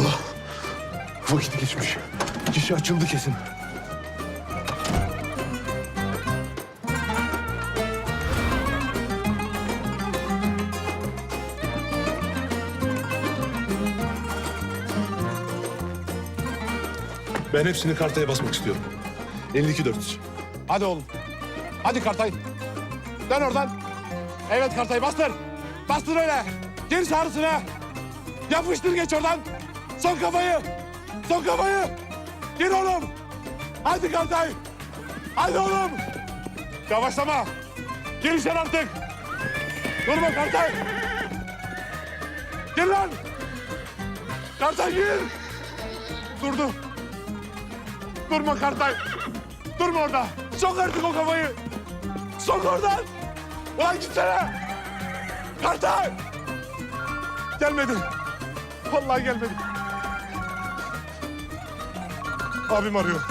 Allah. Vakit geçmiş. Kişi açıldı kesin. Ben hepsini kartaya basmak istiyorum. 52 400. Hadi oğlum. Hadi Kartay. Dön oradan. Evet Kartay bastır. Bastır öyle. Gir sarısına. Yapıştır geç oradan. Son kafayı. Son kafayı. Gir oğlum. Hadi Kartay. Hadi oğlum. Yavaşlama. Gir içeri artık. Durma Kartay. Gir lan. Kartay gir. Durdu. Durma Kartay. Durma orada. Sok artık o kafayı. Sok oradan. Ulan gitsene. Kartal. Gelmedi. Vallahi gelmedi. Abim arıyor.